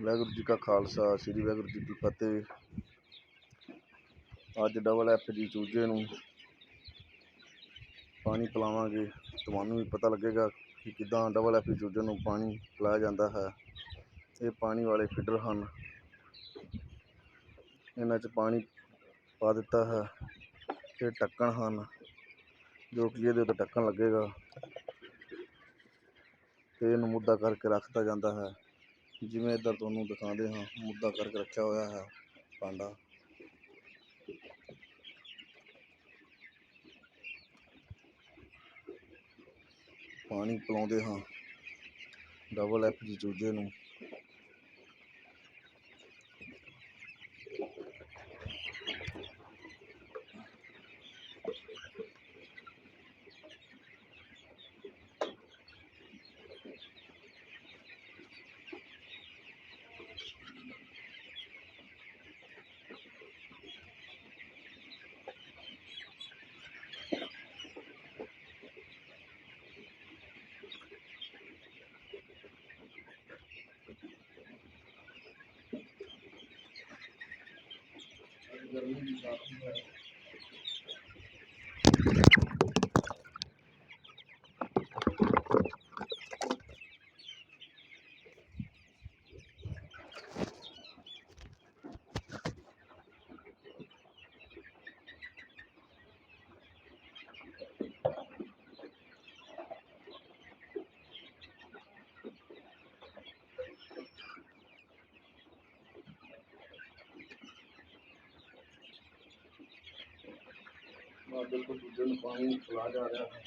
ਵਾਹਿਗੁਰੂ ਜੀ ਕਾ ਖਾਲਸਾ, ਸ੍ਰੀ ਵਾਹਿਗੁਰੂ ਜੀ ਕੀ ਫਤਿਹ। ਅੱਜ double F ਜੀ ਚੂਜੇ ਨੂੰ ਪਾਣੀ ਪਿਲਾਵਾਂਗੇ। ਤੁਹਾਨੂੰ ਵੀ ਪਤਾ ਲੱਗੇਗਾ ਕਿ ਕਿੱਦਾਂ ਡਬਲ ਐਫ ਜੀ ਚੂਜੇ ਨੂੰ ਪਾਣੀ ਪਿਲਾਇਆ ਜਾਂਦਾ ਹੈ। ਇਹ ਪਾਣੀ ਵਾਲੇ ਫੀਡਰ ਹਨ। ਇਹਨਾਂ 'ਚ ਪਾਣੀ ਪਾ ਦਿੱਤਾ ਹੈ। ਇਹ ਢੱਕਣ ਹਨ, ਜੋ ਕਿ ਇਹਦੇ ਉੱਤੇ ਢੱਕਣ ਲੱਗੇਗਾ। ਤੇ ਇਹਨੂੰ ਮੁੱਦਾ ਕਰਕੇ ਰੱਖਤਾ ਜਾਂਦਾ ਹੈ। ਜਿਵੇਂ ਇੱਧਰ ਤੁਹਾਨੂੰ ਦਿਖਾਉਂਦੇ ਹਾਂ, ਮੁੱਦਾ ਕਰਕੇ ਰੱਖਿਆ ਹੋਇਆ ਹੈ ਭਾਂਡਾ ਪਾਣੀ ਪਿਲਾਉਂਦੇ ਹਾਂ ਡਬਲ ਐਫ ਜੀ ਚੂਜੇ ਨੂੰ। ਗਰਮੀ ਵੀ ਕਾਫੀ ਹੈ। ਆ ਬਿਲਕੁਲ ਦੂਜੇ ਨੂੰ ਪਾਣੀ ਪਿਲਾ ਜਾ ਰਿਹਾ ਹੈ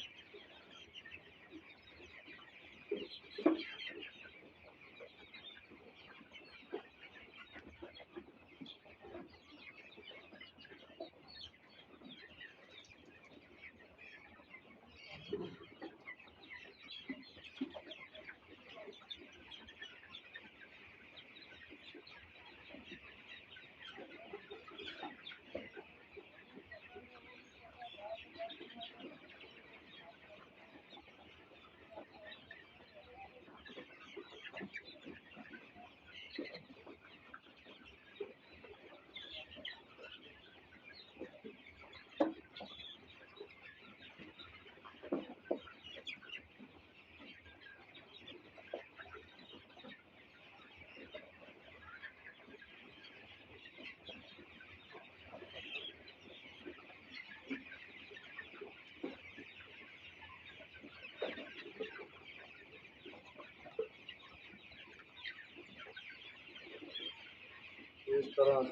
ਇਸ ਤਰ੍ਹਾਂ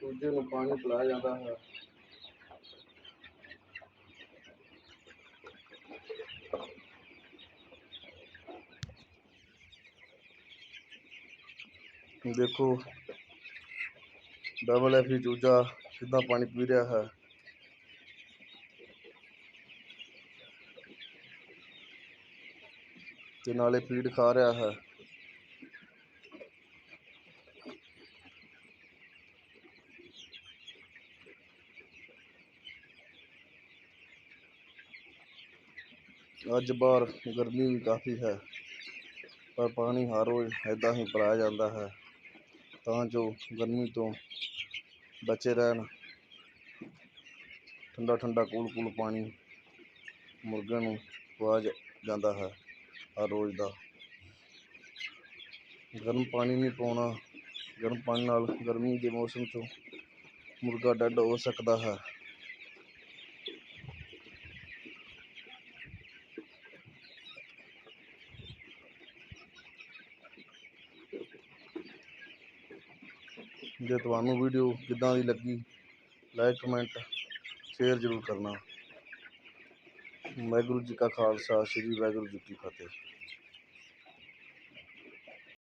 ਦੂਜੇ ਨੂੰ ਪਾਣੀ ਪਿਲਾਇਆ ਜਾਂਦਾ ਹੈ। ਦੇਖੋ ਡਬਲ ਐਫ ਚੂਜਾ ਸਿੱਧਾ ਪਾਣੀ ਪੀ ਰਿਹਾ ਹੈ। ਤੇ ਨਾਲੇ ਫੀਡ ਖਾ ਰਿਹਾ ਹੈ। ਅੱਜ ਬਾਹਰ ਗਰਮੀ ਵੀ ਕਾਫੀ ਹੈ, ਪਰ ਪਾਣੀ ਹਰ ਰੋਜ਼ ਇੱਦਾਂ ਹੀ ਪਿਲਾਇਆ ਜਾਂਦਾ ਹੈ, ਤਾਂ ਜੋ ਗਰਮੀ ਤੋਂ ਬਚੇ ਰਹਿਣ। ਠੰਡਾ ਠੰਡਾ ਕੂਲ ਕੂਲ ਪਾਣੀ ਮੁਰਗਿਆਂ ਨੂੰ ਖਵਾਇਆ ਜ- ਜਾਂਦਾ ਹੈ ਹਰ ਰੋਜ਼ ਦਾ। ਗਰਮ ਪਾਣੀ ਨਹੀਂ ਪਾਉਣਾ, ਗਰਮ ਪਾਣੀ ਨਾਲ ਗਰਮੀ ਦੇ ਮੌਸਮ 'ਚੋਂ ਮੁਰਗਾ ਡੈੱਡ ਹੋ ਸਕਦਾ ਹੈ। ਜੇ ਤੁਹਾਨੂੰ ਵੀਡੀਓ ਕਿੱਦਾਂ ਦੀ ਲੱਗੀ ਲਾਈਕ ਕਮੈਂਟ ਸ਼ੇਅਰ ਜ਼ਰੂਰ ਕਰਨਾ। ਵਾਹਿਗੁਰੂ ਜੀ ਕਾ ਖਾਲਸਾ, ਸ੍ਰੀ ਵਾਹਿਗੁਰੂ ਜੀ ਕੀ ਫਤਿਹ।